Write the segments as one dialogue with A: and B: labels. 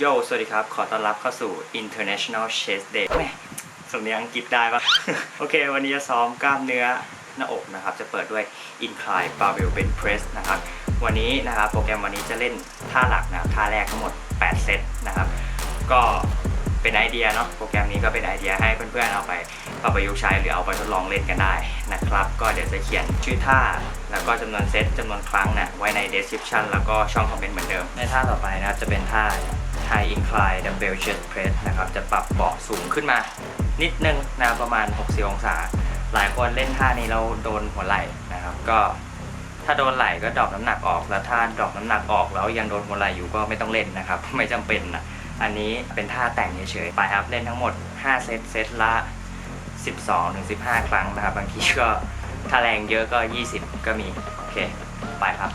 A: โย สวัสดีครับ ขอต้อนรับเข้าสู่ International Chest Day แม่สำเนียงอังกฤษได้ปะ โอเค วันนี้จะซ้อมกล้ามเนื้อหน้าอกนะครับ จะเปิดด้วย Incline Barbell Bench Press นะครับ วันนี้นะครับ โปรแกรมวันนี้จะเล่นท่าหลักนะครับท่าแรกทั้งหมด 8 เซตนะครับ ก็เป็นไอเดียเนาะ โปรแกรมนี้ก็เป็นไอเดียให้เพื่อนๆ เอาไปปรับประยุกต์ใช้หรือเอาไปทดลองเล่นกันได้นะครับ ก็เดี๋ยวจะเขียนชื่อท่า แล้วก็จำนวนเซตจำนวนครั้งนะไว้ใน description แล้วก็ช่องคอมเมนต์เหมือนเดิม ในท่าต่อไปนะครับจะเป็นท่า High Incline Dumbbell Chest Press นะครับ จะปรับเบาะสูงขึ้นมานิดนึงนะประมาณ 60 องศา หลายคนเล่นท่านี้แล้วโดนหัวไหล่นะครับ ก็ถ้าโดนไหล่ก็ดรอปน้ำหนักออก แล้วถ้าดรอปน้ำหนักออกแล้วยังโดนหัวไหล่อยู่ก็ไม่ต้องเล่นนะครับ ไม่จำเป็นนะอันนี้เป็นท่าแต่งเฉยๆ ไปครับเล่นทั้งหมด 5 เซต เซตละ 12ถึง15 ครั้งนะครับ บางทีก็ถ้าแรงเยอะก็ 20 ก็มี โอเค ไปครับ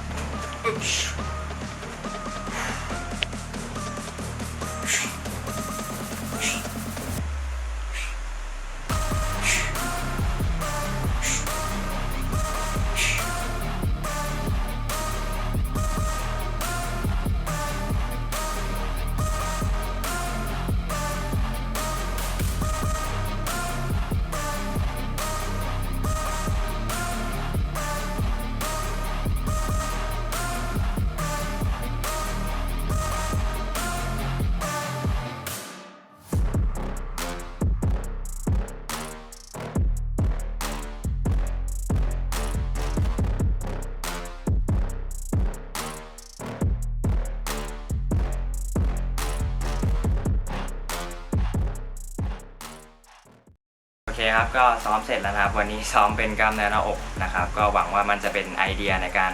A: เคครับก็ซ้อมเสร็จแล้วนะครับ วันนี้ซ้อมเป็นกล้ามเนื้อหน้าอกนะครับ ก็หวังว่ามันจะเป็นไอเดียในการ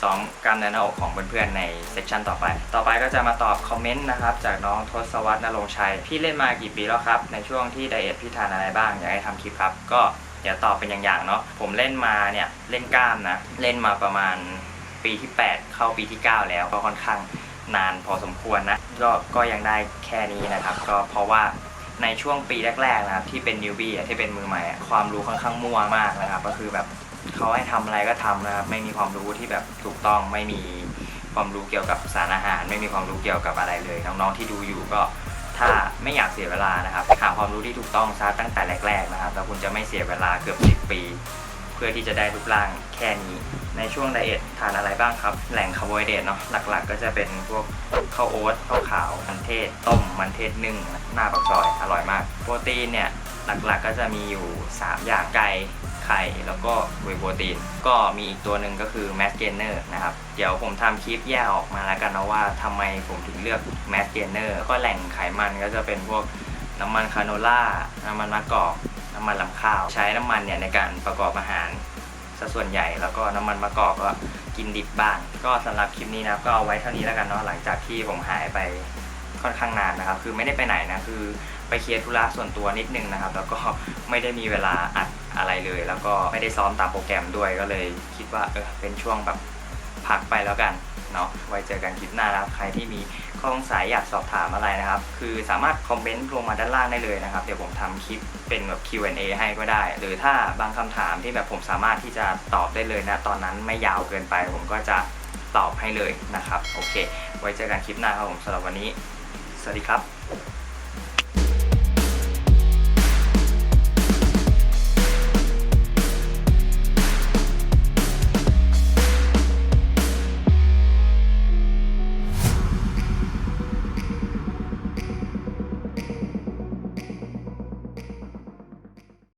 A: ซ้อมกล้ามเนื้อหน้าอกของเพื่อนๆในเซสชันต่อไป ต่อไปก็จะมาตอบคอมเมนต์นะครับจากน้องทศวรรษนรงชัย พี่เล่นมากี่ปีแล้วครับ ในช่วงที่ไดเอทพี่ทานอะไรบ้าง อยากให้ทำคลิปครับ ก็เดี๋ยวตอบเป็นอย่างๆเนาะ ผมเล่นมาเนี่ยเล่นกล้ามนะ เล่นมาประมาณปีที่ 8 เข้าปีที่ 9 แล้วก็ค่อนข้างนานพอสมควรนะ ก็ก็ยังได้แค่นี้นะครับ ก็เพราะว่า ในช่วงปีแรกๆนะครับที่เป็นนิวบี้ที่เป็นมือใหม่ความรู้ค่อนข้างมั่วมากนะครับ ก็คือแบบเขาให้ทำอะไรก็ทำนะครับ ไม่มีความรู้ที่แบบถูกต้องไม่มีความรู้เกี่ยวกับสารอาหาร ไม่มีความรู้เกี่ยวกับอะไรเลยน้องๆที่ดูอยู่ก็ถ้าไม่อยากเสียเวลานะครับหาความรู้ที่ถูกต้องซะตั้งแต่แรกๆนะครับแล้วคุณจะไม่เสียเวลาเกือบ10ปี เพื่อที่จะได้รูปร่างแค่นี้ ในช่วงไดเอททานอะไรบ้างครับ แหล่งคาร์โบไฮเดรตเนาะหลักๆ ก็จะเป็นพวกข้าวโอ๊ตข้าวขาวมันเทศ ต้มมันเทศนึ่งหน้าปากซอยอร่อยมาก โปรตีนเนี่ยหลักๆก็จะมีอยู่ 3 อย่างไก่ไข่แล้วก็เวโปรตีน ก็มีอีกตัวหนึ่งก็คือแมสเกนเนอร์นะครับ เดี๋ยวผมทำคลิปแยกออกมาแล้วกันนะว่าทำไมผมถึงเลือกแมสเกนเนอร์ก็แหล่งไขมันก็จะเป็นพวกน้ำมันคาโนล่าน้ำมันมะกอก น้ำมันลำข้าว ใช้น้ำมันเนี่ยในการประกอบอาหารซะส่วนใหญ่แล้วก็น้ำมันมะกอกก็กินดิบบ้าง ก็สำหรับคลิปนี้นะก็เอาไว้เท่านี้แล้วกันเนาะหลังจากที่ผมหายไปค่อนข้างนานนะครับ คือไม่ได้ไปไหนนะคือไปเคลียร์ธุระส่วนตัวนิดนึงนะครับ แล้วก็ไม่ได้มีเวลาอัดอะไรเลย แล้วก็ไม่ได้ซ้อมตามโปรแกรมด้วยก็เลย คิดว่าเออเป็นช่วงแบบพักไปแล้วกัน เนาะไว้เจอกันคลิปหน้านะครับ ใครที่มีข้อสงสัยอยากสอบถามอะไรนะครับ คือสามารถคอมเมนต์ลงมาด้านล่างได้เลยนะครับ เดี๋ยวผมทำคลิปเป็นแบบ Q&A ให้ก็ได้ หรือถ้าบางคำถามที่แบบผมสามารถที่จะตอบได้เลยนะ ตอนนั้นไม่ยาวเกินไป ผมก็จะตอบให้เลยนะครับ โอเค ไว้เจอกันคลิปหน้าครับผมสำหรับวันนี้ สวัสดีครับ